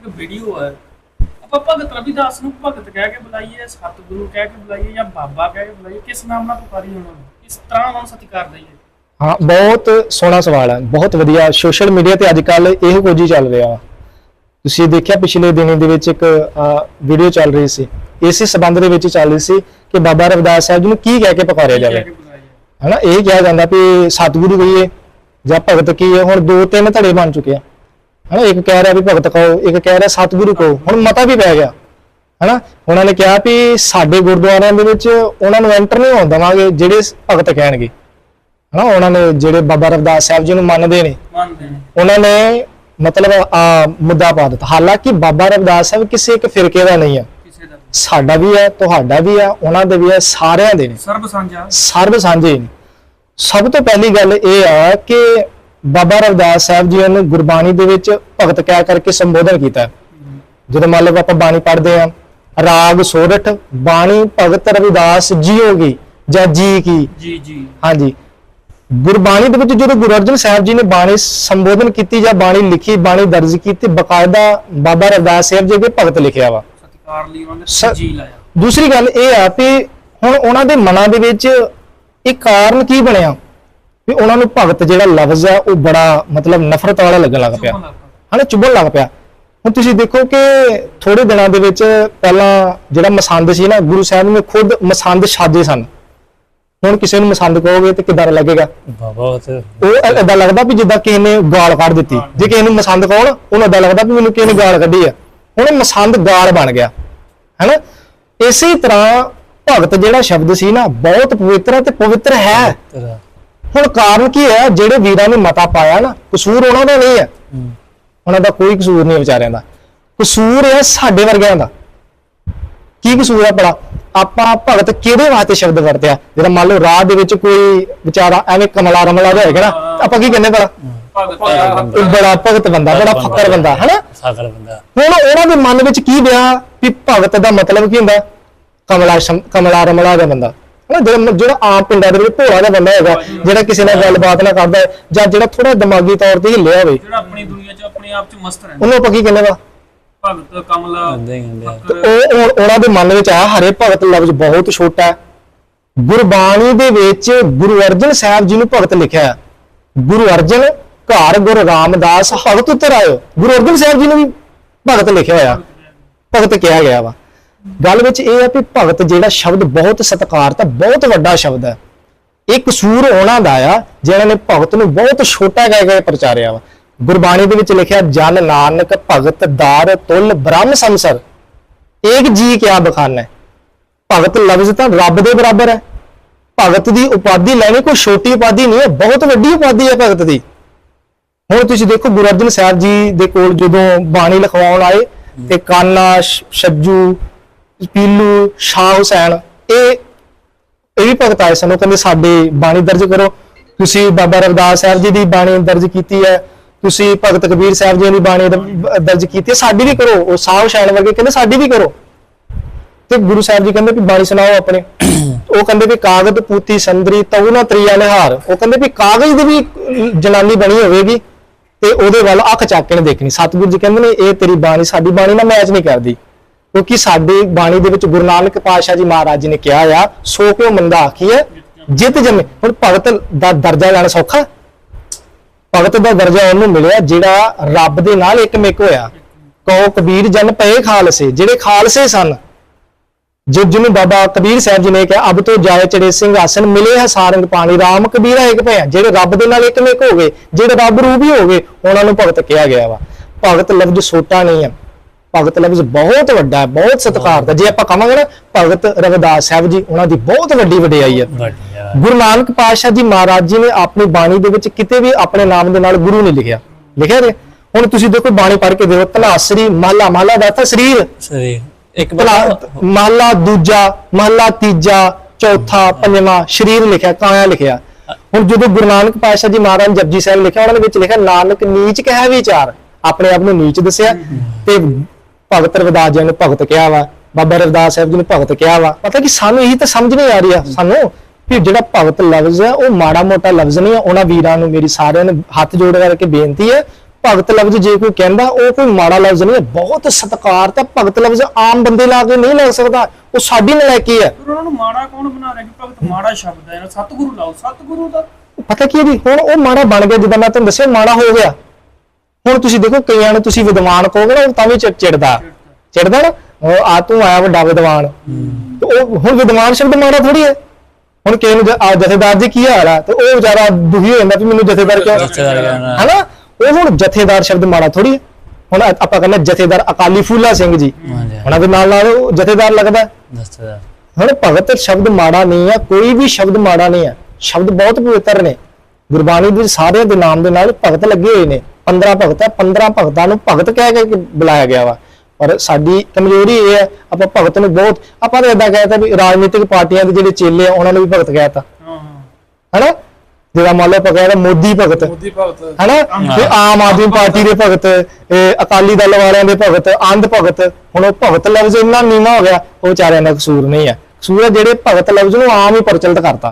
ਇੱਕ ਵੀਡੀਓ ਹੈ ਆਪਾਂ ਭਗਤ ਰਵਿਦਾਸ ਨੂੰ ਭਗਤ ਕਹਿ ਕੇ ਬੁਲਾਈਏ ਸਤਿਗੁਰੂ ਕਹਿ ਕੇ ਬੁਲਾਈਏ ਜਾਂ ਬਾਬਾ ਕਹਿ ਕੇ ਬੁਲਾਈਏ ਕਿਸ ਨਾਮ ਨਾਲ ਪੁਕਾਰੀਏ ਉਹਨਾਂ ਨੂੰ? ਕਿਸ ਤਰ੍ਹਾਂ ਉਹਨਾਂ ਨੂੰ ਸਤਿਕਾਰ ਦਈਏ? ਹਾਂ ਬਹੁਤ ਸੋਹਣਾ ਸਵਾਲ ਹੈ ਬਹੁਤ ਵਧੀਆ। ਸੋਸ਼ਲ ਮੀਡੀਆ ਤੇ ਅੱਜ ਕੱਲ ਇਹੋ ਕੁਝ ਹੀ ਚੱਲ ਰਿਹਾ ਤੁਸੀਂ ਦੇਖਿਆ ਪਿਛਲੇ ਦਿਨੀ ਦੇ ਵਿੱਚ ਇੱਕ ਵੀਡੀਓ ਚੱਲ ਰਹੀ ਸੀ। ਇਸੇ ਸਬੰਧ ਦੇ ਵਿੱਚ ਚੱਲ ਰਹੀ ਸੀ ਕਿ ਬਾਬਾ ਰਵਿਦਾਸ ਸਾਹਿਬ ਜੀ ਨੂੰ ਕੀ ਕਹਿ ਕੇ ਪੁਕਾਰਿਆ ਜਾਵੇ। ਕੇ ਹਨਾ ਇਹ ਕਿਹਾ ਜਾਂਦਾ ਵੀ ਸਤਿਗੁਰੂ ਕਹੀਏ ਜਾਂ ਭਗਤ ਕਹੀਏ ਹੁਣ ਦੋ ਤਿੰਨ ਧੜੇ ਬਣ ਚੁੱਕੇ ਆ। ਹਨਾ ਇੱਕ ਕਹਿ ਰਿਹਾ ਵੀ ਭਗਤ ਕਹੋ ਇੱਕ ਕਹਿ ਰਿਹਾ ਸਤਿਗੁਰੂ ਕਹੋ ਹੁਣ ਮਤਾ ਵੀ ਪੈ ਗਿਆ ਹਨਾ? ਉਹਨਾਂ ਨੇ ਕਿਹਾ ਵੀ ਸਾਡੇ ਗੁਰਦੁਆਰਿਆਂ ਦੇ ਵਿੱਚ ਉਹਨਾਂ ਨੂੰ ਐਂਟਰ ਨਹੀਂ ਹੋਣ ਦੇਵਾਂਗੇ ਜਿਹੜੇ ਭਗਤ ਕਹਿਣਗੇ। ਹਨਾ ਉਹਨਾਂ ਨੇ ਜਿਹੜੇ ਬਾਬਾ ਰਵਿਦਾਸ ਸਾਹਿਬ ਜੀ ਨੂੰ ਮੰਨਦੇ ਨੇ ਮੰਨਦੇ ਨੇ। ਉਹਨਾਂ ਨੇ ਮਤਲਬ ਆ ਮੁੱਦਾ ਪਾ ਦਿੱਤਾ। ਹਾਲਾਂਕਿ ਬਾਬਾ ਰਵਿਦਾਸ ਸਾਹਿਬ ਕਿਸੇ ਇੱਕ ਫਿਰਕੇ ਦਾ ਨਹੀਂ ਆ। ਸਾਡਾ ਵੀ ਹੈ ਤੁਹਾਡਾ ਵੀ ਹੈ ਉਹਨਾਂ ਦੇ ਵੀ ਹੈ ਸਾਰਿਆਂ ਦੇ ਨੇ। ਸਰਬ ਸਾਂਝਾ। ਸਰਬ ਸਾਂਝੇ ਨੇ। ਸਭ ਤੋਂ ਪਹਿਲੀ ਗੱਲ ਇਹ ਆ ਕਿ ਬਾਬਾ ਰਵਿਦਾਸ ਸਾਹਿਬ ਜੀ ਨੇ ਗੁਰਬਾਣੀ ਦੇ ਵਿੱਚ ਭਗਤ ਕਹਿ ਕਰਕੇ ਸੰਬੋਧਨ ਕੀਤਾ। ਜਦੋਂ ਮੰਨ ਲਓ ਆਪਾਂ ਬਾਣੀ ਪੜ੍ਹਦੇ ਆ ਰਾਗ ਸੋਰਠ ਬਾਣੀ ਭਗਤ ਰਵਿਦਾਸ ਜੀਓਗੀ ਜਾਂ ਜੀ ਕੀ? ਜੀ ਜੀ। ਹਾਂਜੀ। ਗੁਰਬਾਣੀ ਦੇ ਵਿੱਚ ਜਦੋਂ ਗੁਰੂ ਅਰਜਨ ਸਾਹਿਬ ਜੀ ਨੇ ਬਾਣੀ ਸੰਬੋਧਨ ਕੀਤੀ ਜਾਂ ਬਾਣੀ ਲਿਖੀ ਬਾਣੀ ਦਰਜ ਕੀਤੀ ਬਕਾਇਦਾ ਬਾਬਾ ਰਵਿਦਾਸ ਸਾਹਿਬ ਜੀ ਦੇ ਭਗਤ ਲਿਖਿਆ ਵਾ। ਸਤਿਕਾਰ ਲਈ ਉਹਨਾਂ ਨੇ ਜੀ ਲਾਇਆ। ਦੂਸਰੀ ਗੱਲ ਇਹ ਆ ਕਿ ਹੁਣ ਉਹਨਾਂ ਦੇ ਮਨਾਂ ਦੇ ਵਿੱਚ ਇਹ ਕਾਰਨ ਕੀ ਬਣਿਆ? ਵੀ ਉਹਨਾਂ ਨੂੰ ਭਗਤ ਜਿਹੜਾ ਲਫ਼ਜ਼ ਹੈ ਉਹ ਬੜਾ ਮਤਲਬ ਨਫ਼ਰਤ ਵਾਲਾ ਲੱਗਣ ਲੱਗ ਪਿਆ। ਹਨਾ ਚੁਭਣ ਲੱਗ ਪਿਆ। ਹੁਣ ਤੁਸੀਂ ਦੇਖੋ ਕਿ ਥੋੜੇ ਦਿਨਾਂ ਦੇ ਵਿੱਚ ਪਹਿਲਾਂ ਜਿਹੜਾ ਮਸੰਦ ਸੀ ਨਾ ਗੁਰੂ ਸਾਹਿਬ ਨੇ ਖੁਦ ਮਸੰਦ ਛਾਜੇ ਸਨ। ਹੁਣ ਕਿਸੇ ਨੂੰ ਮਸੰਦ ਕਹੋਗੇ ਤੇ ਕਿਦਾਂ ਲੱਗੇਗਾ? ਉਹ ਏਦਾਂ ਲੱਗਦਾ ਵੀ ਜਿੱਦਾਂ ਕਿਸੇ ਨੇ ਗਾਲ ਕੱਢ ਦਿੱਤੀ। ਜੇ ਕਿਸੇ ਨੂੰ ਮਸੰਦ ਕਹੋ ਨਾ ਉਹਨੂੰ ਏਦਾਂ ਲੱਗਦਾ ਵੀ ਮੈਨੂੰ ਕਿਸੇ ਨੇ ਗਾਲ ਕੱਢੀ ਆ। ਹੁਣ ਮਸੰਦ ਗਾਲ ਬਣ ਗਿਆ। ਹੈਨਾ? ਇਸੇ ਤਰ੍ਹਾਂ ਭਗਤ ਜਿਹੜਾ ਸ਼ਬਦ ਸੀ ਨਾ ਬਹੁਤ ਪਵਿੱਤਰ ਤੇ ਪਵਿੱਤਰ ਹੈ। ਹੁਣ ਕਾਰਨ ਕੀ ਹੈ? ਜਿਹੜੇ ਵੀਰਾਂ ਨੇ ਮਤਾ ਪਾਇਆ ਨਾ ਕਸੂਰ ਉਹਨਾਂ ਦਾ ਨਹੀਂ ਹੈ। ਉਹਨਾਂ ਦਾ ਕੋਈ ਕਸੂਰ ਨਹੀਂ ਵਿਚਾਰਿਆਂ ਦਾ। ਕਸੂਰ ਹੈ ਸਾਡੇ ਵਰਗਿਆਂ ਦਾ। ਕੀ ਕਸੂਰ ਹੈ ਭਲਾ? ਆਪਾਂ ਭਗਤ ਕਿਹੜੇ ਵਾਸਤੇ ਸ਼ਬਦ ਵਰਤਿਆ ਜਿਹੜਾ ਮੰਨ ਲਓ ਰਾਹ ਦੇ ਵਿੱਚ ਕੋਈ ਵਿਚਾਰਾ ਐਵੇਂ ਕਮਲਾ ਰਮਲਾ ਜਿਹਾ ਹੋਏਗਾ ਨਾ ਆਪਾਂ ਕੀ ਕਹਿੰਦੇ ਭਲਾ? ਭਗਤ ਬੜਾ ਭਗਤ ਬੰਦਾ ਬੜਾ ਫਕਰ ਬੰਦਾ ਹਨਾ? ਸਾਗਰ ਬੰਦਾ। ਹੁਣ ਉਹਨਾਂ ਦੇ ਮਨ ਵਿੱਚ ਕੀ ਵਿਆ ਵੀ ਭਗਤ ਦਾ ਮਤਲਬ ਕੀ ਹੁੰਦਾ? ਕਮਲਾ ਕਮਲਾ ਰਮਲਾ ਦਾ ਬੰਦਾ। ਹਨਾ ਜਿਹੜਾ ਜਿਹੜਾ ਆਮ ਪਿੰਡਾਂ ਦੇ ਵਿੱਚ ਭੋਲਾ ਜਿਹਾ ਬੰਦਾ ਹੈਗਾ ਜਿਹੜਾ ਕਿਸੇ ਨਾਲ ਗੱਲਬਾਤ ਨਾ ਕਰਦਾ ਹੈ, ਜਾਂ ਜਿਹੜਾ ਥੋੜਾ ਦਿਮਾਗੀ ਤੌਰ ਤੇ ਹਿੱਲਿਆ ਹੋਵੇ। ਜਿਹੜਾ ਆਪਣੀ ਦੁਨੀਆ 'ਚ ਆਪਣੇ ਆਪ 'ਚ ਮਸਤ ਰਹਿੰਦਾ। ਉਹਨੂੰ ਆਪਾਂ ਕੀ ਕਹਿੰਦੇ ਵਾ? ਭਗਤ ਕਮਲਾ ਹੀ ਆ। ਤੇ ਉਹ ਉਹ- ਉਹਨਾਂ ਦੇ ਮਨ ਵਿੱਚ ਹਰੇ ਭਗਤ ਲਫ਼ਜ਼ ਬਹੁਤ ਛੋਟਾ ਹੈ। ਗੁਰਬਾਣੀ ਦੇ ਵਿੱਚ ਗੁਰੂ ਅਰਜਨ ਸਾਹਿਬ ਜੀ ਨੂੰ ਭਗਤ ਲਿਖਿਆ ਹੈ। ਗੁਰੂ ਅਰਜਨ ਘਰ ਗੁਰੂ ਰਾਮਦਾਸ ਭਗਤ ਉਤਰ ਆਇਓ ਗੁਰੂ ਅਰਜਨ ਸਾਹਿਬ ਜੀ ਨੂੰ ਵੀ ਭਗਤ ਲਿਖਿਆ ਹੋਇਆ। ਭਗਤ ਕਿਹਾ ਗਿਆ ਵਾ। ਗੱਲ ਵਿੱਚ ਇਹ ਹੈ ਕਿ ਭਗਤ ਜਿਹੜਾ ਸ਼ਬਦ ਬਹੁਤ ਸਤਿਕਾਰਤ ਹੈ ਬਹੁਤ ਵੱਡਾ ਸ਼ਬਦ ਹੈ। ਇਹ ਕਸੂਰ ਉਹਨਾਂ ਦਾ ਆ, ਜਿਹਨਾਂ ਨੇ ਭਗਤ ਨੂੰ ਬਹੁਤ ਛੋਟਾ ਕਹਿ ਕੇ ਪ੍ਰਚਾਰਿਆ ਵਾ। ਗੁਰਬਾਣੀ ਦੇ ਵਿੱਚ ਲਿਖਿਆ, ਜਨ ਨਾਨਕ ਭਗਤ ਦਾਰ ਤੁਲ ਬ੍ਰਹਮ ਸੰਸਰ। ਏਕ ਜੀ ਕਿਆ ਬਖਾਨਾ ਹੈ। ਭਗਤ ਲਫ਼ਜ਼ ਤਾਂ ਰੱਬ ਦੇ ਬਰਾਬਰ ਹੈ। ਭਗਤ ਦੀ ਉਪਾਧੀ ਲੈਣੀ ਕੋਈ ਛੋਟੀ ਉਪਾਧੀ ਨਹੀਂ ਹੈ, ਬਹੁਤ ਵੱਡੀ ਉਪਾਧੀ ਹੈ ਭਗਤ ਦੀ। ਹੁਣ ਤੁਸੀਂ ਦੇਖੋ, ਗੁਰੂ ਅਰਜਨ ਸਾਹਿਬ ਜੀ ਦੇ ਕੋਲ ਜਦੋਂ ਬਾਣੀ ਲਿਖਵਾਉਣ ਆਏ ਤੇ ਕਾਨਾ ਸ਼ਬਜੂ ਪੀਲੂ, ਸ਼ਾਹ ਹੁਸੈਨ, ਇਹ ਇਹ ਵੀ ਭਗਤ ਆਏ ਸਨ। ਉਹ ਕਹਿੰਦੇ, ਸਾਡੇ ਬਾਣੀ ਦਰਜ ਕਰੋ। ਤੁਸੀਂ ਬਾਬਾ ਰਵਿਦਾਸ ਸਾਹਿਬ ਜੀ ਦੀ ਬਾਣੀ ਦਰਜ ਕੀਤੀ ਹੈ। ਤੁਸੀਂ ਭਗਤ ਕਬੀਰ ਸਾਹਿਬ ਜੀ ਦੀ ਬਾਣੀ ਦਰਜ ਕੀਤੀ ਹੈ। ਸਾਡੀ ਵੀ ਕਰੋ। ਉਹ ਸ਼ਾਹ ਹੁਸੈਨ ਵਰਗੇ ਕਹਿੰਦੇ, ਸਾਡੀ ਵੀ ਕਰੋ। ਤੇ ਗੁਰੂ ਸਾਹਿਬ ਜੀ ਕਹਿੰਦੇ ਵੀ, ਬਾਣੀ ਸੁਣਾਓ ਆਪਣੇ। ਉਹ ਕਹਿੰਦੇ ਵੀ ਕਾਗਜ਼ ਪੂਤੀ ਸੰਦਰੀ, ਤਉ ਨਾ ਤਰੀਆ ਨਿਹਾਰ। ਉਹ ਕਹਿੰਦੇ ਵੀ, ਕਾਗਜ਼ ਦੀ ਵੀ ਜਨਾਨੀ ਬਣੀ ਹੋਵੇਗੀ ਤੇ ਉਹਦੇ ਵੱਲ ਅੱਖ ਚੱਕ ਕੇ ਨਹੀਂ ਦੇਖਣੀ। ਸਤਿਗੁਰੂ ਜੀ ਕਹਿੰਦੇ ਨੇ, ਇਹ ਤੇਰੀ ਬਾਣੀ, ਸਾਡੀ ਬਾਣੀ ਨਾਲ ਮੈਚ ਨਹੀਂ ਕਰਦੀ। ਕਿਉਂਕਿ ਸਾਡੀ ਬਾਣੀ ਦੇ ਵਿੱਚ ਗੁਰੂ ਨਾਨਕ ਪਾਤਸ਼ਾਹ ਜੀ ਮਹਾਰਾਜ ਜੀ ਨੇ ਕਿਹਾ ਆ, ਸੋ ਕਿਉ ਮੰਦਾ ਆਖੀ ਹੈ ਜਿੱਤ ਜੰਮੇ। ਹੁਣ ਭਗਤ ਦਾ ਦਰਜਾ ਲੈਣਾ ਸੌਖਾ। ਭਗਤ ਦਾ ਦਰਜਾ ਉਹਨੂੰ ਮਿਲਿਆ ਜਿਹੜਾ ਰੱਬ ਦੇ ਨਾਲ ਇੱਕ ਮਿਕ ਹੋਇਆ। ਕਹੋ ਕਬੀਰ ਜਨ ਪਏ ਖਾਲਸੇ, ਜਿਹੜੇ ਖਾਲਸੇ ਸਨ। ਜੋ, ਜਿਹਨੂੰ ਬਾਬਾ ਕਬੀਰ ਸਾਹਿਬ ਜੀ ਨੇ ਕਿਹਾ, ਅਬ ਤੋਂ ਜਾਏ ਚੜੇ ਸਿੰਘ ਆਸਨ ਮਿਲੇ ਹੈ ਸਾਰੰਗ ਪਾਣੀ RAM ਕਬੀਰਾ ਇੱਕ ਭਇਆ, ਜਿਹੜੇ ਰੱਬ ਦੇ ਨਾਲ ਇੱਕ ਮਿਕ ਹੋ ਗਏ, ਜਿਹੜੇ ਰੱਬ ਰੂਪ ਹੀ ਹੋ ਗਏ। ਉਹਨਾਂ ਨੂੰ ਭਗਤ ਕਿਹਾ ਗਿਆ ਵਾ। ਭਗਤ ਲਫ਼ਜ਼ ਛੋਟਾ ਨਹੀਂ ਹੈ ਭਗਤ ਲਫ਼ਜ਼ ਬਹੁਤ ਵੱਡਾ ਹੈ ਬਹੁਤ ਸਤਿਕਾਰ ਦਾ। ਜੇ ਆਪਾਂ ਕਹਾਂਗੇ ਨਾ ਭਗਤ ਰਵਿਦਾਸ ਸਾਹਿਬ ਜੀ ਉਹਨਾਂ ਦੀ ਬਹੁਤ ਵੱਡੀ ਵਡਿਆਈ ਹੈ। ਗੁਰੂ ਨਾਨਕ ਪਾਤਸ਼ਾਹ ਜੀ ਮਹਾਰਾਜ ਜੀ ਨੇ ਆਪਣੀ ਬਾਣੀ ਦੇ ਵਿੱਚ ਕਿਤੇ ਵੀ ਆਪਣੇ ਨਾਮ ਦੇ ਨਾਲ ਗੁਰੂ ਨਹੀਂ ਲਿਖਿਆ। ਲਿਖਿਆ ਨੇ ਹੁਣ ਤੁਸੀਂ ਦੇਖੋ ਬਾਣੀ ਪੜ੍ਹ ਕੇ ਦੇਖੋ ਤਲਾਸਰੀ ਮਹਲਾ ਮਹਲਾ ਦਾ ਤਾਂ ਸਰੀਰ। ਸਰੀ ਇੱਕ ਮਹਲਾ ਦੂਜਾ ਮਹਲਾ ਤੀਜਾ ਚੌਥਾ ਪੰਜਵਾਂ ਸਰੀਰ ਲਿਖਿਆ ਕਾਇਆ ਲਿਖਿਆ। ਹੁਣ ਜਦੋਂ ਗੁਰੂ ਨਾਨਕ ਪਾਤਸ਼ਾਹ ਜੀ ਮਹਾਰਾਜ ਜਪਜੀ ਸਾਹਿਬ ਲਿਖਿਆ ਉਹਨਾਂ ਦੇ ਵਿੱਚ ਲਿਖਿਆ ਨਾਨਕ ਨੀਚ ਕਹਿ ਵਿਚਾਰ। ਆਪਣੇ ਆਪ ਨੂੰ ਨੀਚ ਦੱਸਿਆ ਤੇ ਭਗਤ ਰਵਿਦਾਸ ਜੀ ਨੂੰ ਭਗਤ ਕਿਹਾ ਵਾ ਬਾਬਾ ਰਵਿਦਾਸ ਸਾਹਿਬ ਜੀ ਨੂੰ ਭਗਤ ਕਿਹਾ ਵਾ। ਪਤਾ ਕਿ ਸਾਨੂੰ ਇਹੀ ਤਾਂ ਸਮਝ ਨਹੀਂ ਆ ਰਹੀ ਆ। ਸਾਨੂੰ ਵੀ ਜਿਹੜਾ ਭਗਤ ਲਫ਼ਜ਼ ਹੈ ਉਹ ਮਾੜਾ ਮੋਟਾ ਲਫ਼ਜ਼ ਨਹੀਂ ਹੈ ਉਹਨਾਂ ਵੀਰਾਂ ਨੂੰ ਮੇਰੀ ਸਾਰਿਆਂ ਨੂੰ ਹੱਥ ਜੋੜ ਕਰਕੇ ਬੇਨਤੀ ਹੈ ਭਗਤ ਲਫ਼ਜ਼ ਜੇ ਕੋਈ ਕਹਿੰਦਾ ਉਹ ਕੋਈ ਮਾੜਾ ਲਫ਼ਜ਼ ਨਹੀਂ ਹੈ ਬਹੁਤ ਸਤਿਕਾਰ ਤੇ ਭਗਤ ਲਫ਼ਜ਼ ਆਮ ਬੰਦੇ ਲਾ ਕੇ ਨਹੀਂ ਲੱਗ ਸਕਦਾ। ਉਹ ਸਾਡੀ ਨਲਾਇਕੀ ਹੈ ਉਹਨਾਂ ਨੂੰ ਮਾੜਾ ਕੌਣ ਬਣਾ ਰਿਹਾ ਕਿ ਭਗਤ ਮਾੜਾ ਸ਼ਬਦ ਹੈ? ਸਤਿਗੁਰੂ ਲਾਓ ਸਤਿਗੁਰੂ ਦਾ। ਪਤਾ ਕੀ ਹੈ ਜੀ? ਹੁਣ ਉਹ ਮਾੜਾ ਬਣ ਗਿਆ ਜਿੱਦਾਂ ਮੈਂ ਤੁਹਾਨੂੰ ਦੱਸਿਆ ਮਾੜਾ ਹੋ ਗਿਆ। ਹੁਣ ਤੁਸੀਂ ਦੇਖੋ ਕਈਆਂ ਨੂੰ ਤੁਸੀਂ ਵਿਦਵਾਨ ਕਹੋਗੇ ਨਾ ਉਹ ਤਾਂ ਵੀ ਚਿੜ- ਚਿੜਦਾ। ਚਿੜਦਾ ਨਾ? ਉਹ ਆ ਤੂੰ ਆਇਆ ਵੱਡਾ ਵਿਦਵਾਨ। ਤੇ ਉਹ ਹੁਣ ਵਿਦਵਾਨ ਸ਼ਬਦ ਮਾੜਾ ਥੋੜੀ ਹੈ। ਹੁਣ ਕਿਸੇ ਨੂੰ ਜ- ਆ ਜਥੇਦਾਰ ਜੀ ਕੀ ਹਾਲ ਆ? ਤੇ ਉਹ ਵਿਚਾਰਾ ਦੁਖੀ ਹੋ ਜਾਂਦਾ ਵੀ ਮੈਨੂੰ ਜਥੇਦਾਰ ਕਿਉਂ। ਹਨਾ? ਉਹ ਹੁਣ ਜਥੇਦਾਰ ਸ਼ਬਦ ਮਾੜਾ ਥੋੜੀ ਹੈ। ਹੁਣ ਆ- ਆਪਾਂ ਕਹਿੰਦੇ ਜਥੇਦਾਰ ਅਕਾਲੀ ਫੂਲਾ ਸਿੰਘ ਜੀ। ਹਾਂਜੀ। ਉਹਨਾਂ ਦੇ ਨਾਲ ਨਾਲ ਉਹ ਜਥੇਦਾਰ ਲੱਗਦਾ। ਹੈ। ਹੁਣ ਭਗਤ ਸ਼ਬਦ ਮਾੜਾ ਨਹੀਂ ਹੈ ਕੋਈ ਵੀ ਸ਼ਬਦ ਮਾੜਾ ਨਹੀਂ ਹੈ ਸ਼ਬਦ ਬਹੁਤ ਪਵਿੱਤਰ ਨੇ। ਗੁਰਬਾਣੀ ਦੇ ਸਾਰਿਆਂ ਦੇ ਨਾਮ ਦੇ ਨਾਲ ਭਗਤ ਲੱਗੇ ਹੋਏ ਨੇ। 15 ਭਗਤ ਹੈ 15 ਭਗਤਾਂ ਨੂੰ ਭਗਤ ਕਹਿ ਕੇ ਬੁਲਾਇਆ ਗਿਆ ਵਾ। ਔਰ ਸਾਡੀ ਕਮਜ਼ੋਰੀ ਇਹ ਹੈ ਆਪਾਂ ਭਗਤ ਨੂੰ ਬਹੁਤ ਆਪਾਂ ਤਾਂ ਇਦਾਂ ਕਹਿਤਾ ਵੀ ਰਾਜਨੀਤਿਕ ਪਾਰਟੀਆਂ ਦੇ ਜਿਹੜੇ ਚੇਲੇ ਆ ਉਹਨਾਂ ਨੂੰ ਵੀ ਭਗਤ ਕਹਿਤਾ ਹਾਂ ਹਾਂ। ਹੈਨਾ? ਜਿਹੜਾ ਮੰਨ ਲਓ ਆਪਾਂ ਕਹਿੰਦੇ ਮੋਦੀ ਭਗਤ। ਮੋਦੀ ਭਗਤ। ਹੈਨਾ? ਤੇ ਆਮ ਆਦਮੀ ਪਾਰਟੀ ਦੇ ਭਗਤ ਇਹ ਅਕਾਲੀ ਦਲ ਵਾਲਿਆਂ ਦੇ ਭਗਤ ਅੰਧ ਭਗਤ ਹੁਣ ਉਹ ਭਗਤ ਲਫ਼ਜ਼ ਇੰਨਾ ਨੀਵਾਂ ਹੋ ਗਿਆ ਉਹ ਵਿਚਾਰਿਆਂ ਦਾ ਕਸੂਰ ਨਹੀਂ ਹੈ। ਕਸੂਰ ਹੈ ਜਿਹੜੇ ਭਗਤ ਲਫ਼ਜ਼ ਨੂੰ ਆਮ ਹੀ ਪ੍ਰਚਲਿਤ ਕਰਤਾ।